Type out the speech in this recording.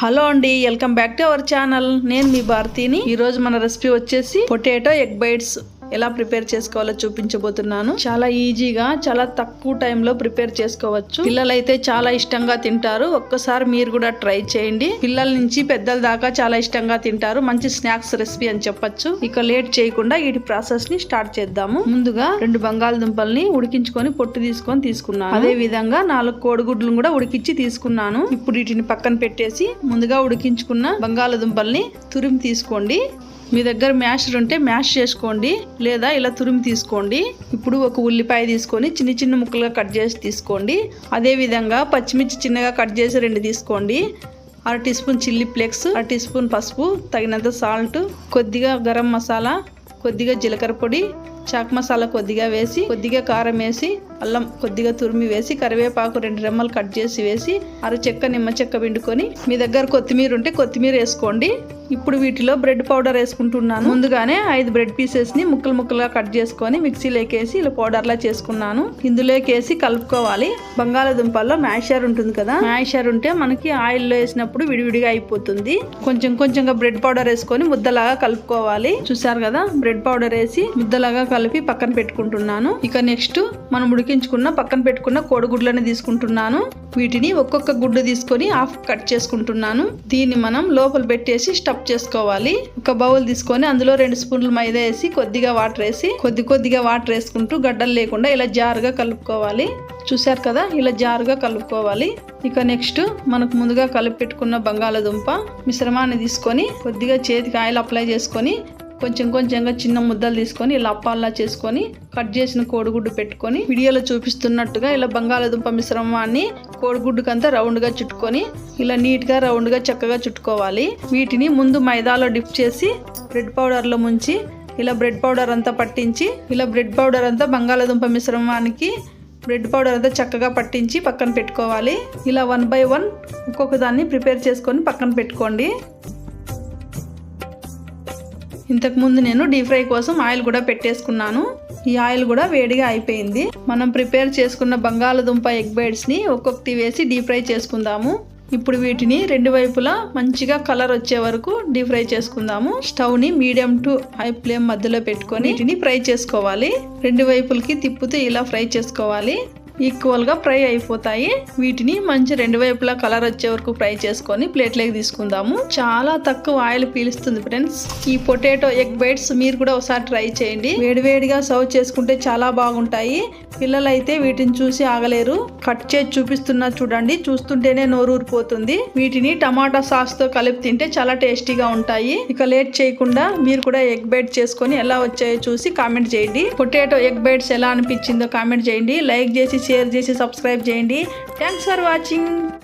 Hello అండి welcome back to our channel. నేను మీ భారతిని. ఈ రోజు మన రెసిపీ వచ్చేసి పొటాటో ఎగ్ బైట్స్. ఎలా ప్రిపేర్ చేసుకోవాలో చూపించబోతున్నాను. చాలా ఈజీగా చాలా తక్కువ టైంలో ప్రిపేర్ చేసుకోవచ్చు. పిల్లలైతే చాలా ఇష్టంగా తింటారు. ఒక్కసారి మీరు కూడా ట్రై చేయండి. పిల్లల నుంచి పెద్దల దాకా చాలా ఇష్టంగా తింటారు. మంచి స్నాక్స్ రెసిపీ అని చెప్పొచ్చు. ఇక లేట్ చేయకుండా వీటి ప్రాసెస్ని స్టార్ట్ చేద్దాము. ముందుగా రెండు బంగాళదుంపల్ని ఉడికించుకొని పొట్టు తీసుకొని తీసుకున్నాను. అదే విధంగా నాలుగు కోడిగుడ్లు కూడా ఉడికించి తీసుకున్నాను. ఇప్పుడు వీటిని పక్కన పెట్టేసి ముందుగా ఉడికించుకున్న బంగాళదుంపల్ని తురిమి తీసుకోండి. మీ దగ్గర మ్యాషర్ ఉంటే మ్యాష్ చేసుకోండి లేదా ఇలా తురిమి తీసుకోండి. ఇప్పుడు ఒక ఉల్లిపాయ తీసుకొని చిన్న చిన్న ముక్కలుగా కట్ చేసి తీసుకోండి. అదేవిధంగా పచ్చిమిర్చి చిన్నగా కట్ చేసి రెండు తీసుకోండి. అర టీ స్పూన్ చిల్లీ ఫ్లేక్స్ అర టీ స్పూన్ పసుపు తగినంత సాల్ట్ కొద్దిగా గరం మసాలా కొద్దిగా జీలకర్ర పొడి చాక్ మసాలా కొద్దిగా వేసి కొద్దిగా కారం వేసి అల్లం కొద్దిగా తురిమి వేసి కరివేపాకు రెండు రెమ్మలు కట్ చేసి వేసి అర చెక్క నిమ్మ చెక్క పిండుకొని మీ దగ్గర కొత్తిమీర ఉంటే కొత్తిమీర వేసుకోండి. ఇప్పుడు వీటిలో బ్రెడ్ పౌడర్ వేసుకుంటున్నాను. ముందుగానే ఐదు బ్రెడ్ పీసెస్ని ముక్కలు ముక్కలుగా కట్ చేసుకొని మిక్సీలోకి వేసి ఇలా పౌడర్లా చేసుకున్నాను. ఇందులోకి వేసి కలుపుకోవాలి. బంగాళాదుంపల్లో మ్యాషర్ ఉంటుంది కదా మ్యాషర్ ఉంటే మనకి ఆయిల్లో వేసినప్పుడు విడివిడిగా అయిపోతుంది. కొంచెం కొంచెంగా బ్రెడ్ పౌడర్ వేసుకొని ముద్దలాగా కలుపుకోవాలి. చూసారు కదా బ్రెడ్ పౌడర్ వేసి ముద్దలాగా కలిపి పక్కన పెట్టుకుంటున్నాను. ఇక నెక్స్ట్ మనం ఉడికించుకున్న పక్కన పెట్టుకున్న కోడిగుడ్లని తీసుకుంటున్నాను. వీటిని ఒక్కొక్క గుడ్డు తీసుకొని హాఫ్ కట్ చేసుకుంటున్నాను. దీన్ని మనం లోపల పెట్టేసి స్టవ్ కట్ చేసుకోవాలి. ఒక బౌల్ తీసుకొని అందులో రెండు స్పూన్లు మైదా వేసి కొద్దిగా వాటర్ వేసి కొద్ది కొద్దిగా వాటర్ వేసుకుంటూ గడ్డలు లేకుండా ఇలా జారుగా కలుపుకోవాలి. చూశారు కదా? ఇలా జారుగా కలుపుకోవాలి. ఇక నెక్స్ట్ మనకు ముందుగా కలిపి పెట్టుకున్న బంగాళదుంప మిశ్రమాన్ని తీసుకొని కొద్దిగా చేతికి ఆయిల్ అప్లై చేసుకొని కొంచెం కొంచెంగా చిన్న ముద్దలు తీసుకొని ఇలా అప్పాల్లా చేసుకొని కట్ చేసిన కోడిగుడ్డు పెట్టుకొని వీడియోలో చూపిస్తున్నట్టుగా ఇలా బంగాళాదుంప మిశ్రమాన్ని కోడిగుడ్డుకంతా రౌండ్గా చుట్టుకొని ఇలా నీట్గా రౌండ్గా చక్కగా చుట్టుకోవాలి. వీటిని ముందు మైదాలో డిప్ చేసి బ్రెడ్ పౌడర్లో ముంచి ఇలా బ్రెడ్ పౌడర్ అంతా పట్టించి ఇలా బ్రెడ్ పౌడర్ అంతా బంగాళాదుంప మిశ్రమానికి బ్రెడ్ పౌడర్ అంతా చక్కగా పట్టించి పక్కన పెట్టుకోవాలి. ఇలా వన్ బై వన్ ఒక్కొక్క దాన్ని ప్రిపేర్ చేసుకొని పక్కన పెట్టుకోండి. ఇంతకుముందు నేను డీప్ ఫ్రై కోసం ఆయిల్ కూడా పెట్టేసుకున్నాను. ఈ ఆయిల్ కూడా వేడిగా అయిపోయింది. మనం ప్రిపేర్ చేసుకున్న బంగాళదుంప ఎగ్ బైడ్స్ని ఒక్కొక్కటి వేసి డీప్ ఫ్రై చేసుకుందాము. ఇప్పుడు వీటిని రెండు వైపులా మంచిగా కలర్ వచ్చే వరకు డీప్ ఫ్రై చేసుకుందాము. స్టవ్ని మీడియం టు హై ఫ్లేమ్ మధ్యలో పెట్టుకొని వీటిని ఫ్రై చేసుకోవాలి. రెండు వైపులకి తిప్పుతూ ఇలా ఫ్రై చేసుకోవాలి. ఈక్వల్గా ఫ్రై అయిపోతాయి. వీటిని మంచి రెండు వైపులా కలర్ వచ్చే వరకు ఫ్రై చేసుకొని ప్లేట్లోకి తీసుకుందాము. చాలా తక్కువ ఆయిల్ పీలుస్తుంది ఫ్రెండ్స్ ఈ పొటాటో ఎగ్ బైట్స్ మీరు కూడా ఒకసారి ట్రై చేయండి. వేడివేడిగా సర్వ్ చేసుకుంటే చాలా బాగుంటాయి. పిల్లలైతే వీటిని చూసి ఆగలేరు. కట్ చేసి చూపిస్తున్నా చూడండి. చూస్తుంటేనే నోరూరిపోతుంది. వీటిని టమాటా సాస్తో కలిపి తింటే చాలా టేస్టీగా ఉంటాయి. ఇక లేట్ చేయకుండా మీరు కూడా ఎగ్ బైట్ చేసుకొని ఎలా వచ్చాయో చూసి కామెంట్ చేయండి. పొటాటో ఎగ్ బైట్స్ ఎలా అనిపించిందో కామెంట్ చేయండి. లైక్ చేసి షేర్ చేసి సబ్స్క్రైబ్ చేయండి. Thanks for watching.